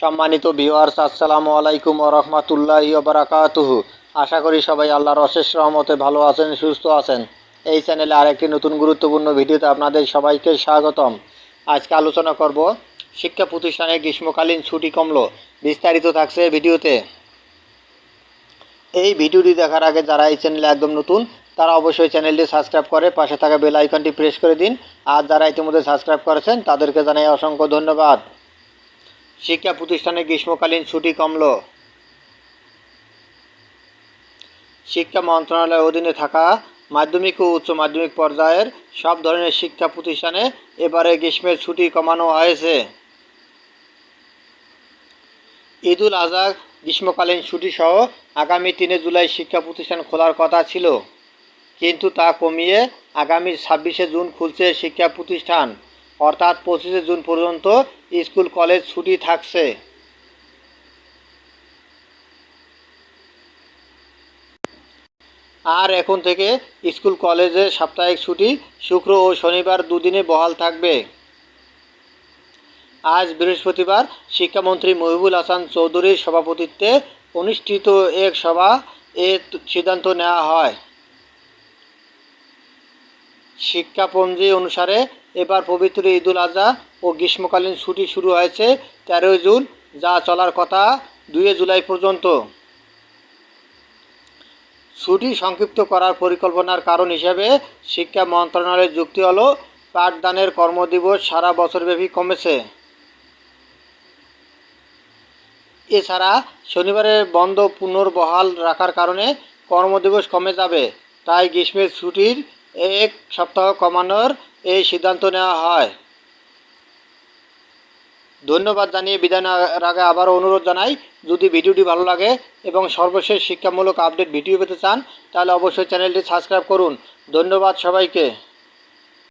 সম্মানিত ভিউয়ার্স আসসালামু আলাইকুম রহমতুল্লাহি বারাকাতুহু। আশা করি সবাই আল্লাহর অশেষ রহমতে ভালো আছেন, সুস্থ আছেন। এই চ্যানেলে আরেকটি নতুন গুরুত্বপূর্ণ ভিডিওতে আপনাদের সবাইকে স্বাগতম। আজকে আলোচনা করব শিক্ষা প্রতিষ্ঠানে গ্রীষ্মকালীন ছুটি কমলো। বিস্তারিত থাকছে ভিডিওতে। এই ভিডিওটি দেখার আগে যারা এই চ্যানেলে একদম নতুন, তারা অবশ্যই চ্যানেলটি সাবস্ক্রাইব করে পাশে থাকা বেল আইকনটি প্রেস করে দিন। আর যারা ইতিমধ্যে সাবস্ক্রাইব করেছেন, তাদেরকে জানাই অসংখ্য ধন্যবাদ। শিক্ষা প্রতিষ্ঠানে গ্রীষ্মকালীন ছুটি কমল। শিক্ষা মন্ত্রণালয়ের অধীনে থাকা মাধ্যমিক ও উচ্চ মাধ্যমিক পর্যায়ের সব ধরনের শিক্ষা প্রতিষ্ঠানে এবারে গ্রীষ্মের ছুটি কমানো হয়েছে। ঈদুল আজহা গ্রীষ্মকালীন ছুটি সহ আগামী তিনে জুলাই শিক্ষা প্রতিষ্ঠান খোলার কথা ছিল। কিন্তু তা কমিয়ে আগামী ছাব্বিশে জুন খুলছে শিক্ষা প্রতিষ্ঠান। অর্থাৎ পঁচিশে জুন পর্যন্ত স্কুল, কলেজ ছুটি থাকছে। আর এখন থেকে স্কুল, কলেজে সাপ্তাহিক ছুটি শুক্র ও শনিবার দুদিনে বহাল থাকবে। আজ বৃহস্পতিবার শিক্ষামন্ত্রী মহিবুল হাসান চৌধুরীর সভাপতিত্বে অনুষ্ঠিত এক সভা এ সিদ্ধান্ত নেওয়া হয়। শিক্ষাপঞ্জি অনুসারে এবার পবিত্র ঈদুল আজহা ও গ্রীষ্মকালীন ছুটি শুরু হয়েছে তেরোই জুন, যা চলার কথা দুই জুলাই পর্যন্ত। ছুটি সংক্ষিপ্ত করার পরিকল্পনার কারণ হিসেবে শিক্ষা মন্ত্রণালয়ের যুক্তি হলো, পাঠদানের কর্মদিবস সারা বছরব্যাপী কমেছে। এছাড়া শনিবারের বন্ধ পুনর্বহাল রাখার কারণে কর্মদিবস কমে যাবে, তাই গ্রীষ্মের ছুটির এক সপ্তাহ কমানোর এই সিদ্ধান্ত নেওয়া হয়। ধন্যবাদ জানিয়ে বিদায় আগে আবারও অনুরোধ জানাই, যদি ভিডিওটি ভালো লাগে এবং সর্বশেষ শিক্ষামূলক আপডেট ভিডিও পেতে চান, তাহলে অবশ্যই চ্যানেলটি সাবস্ক্রাইব করুন। ধন্যবাদ সবাইকে।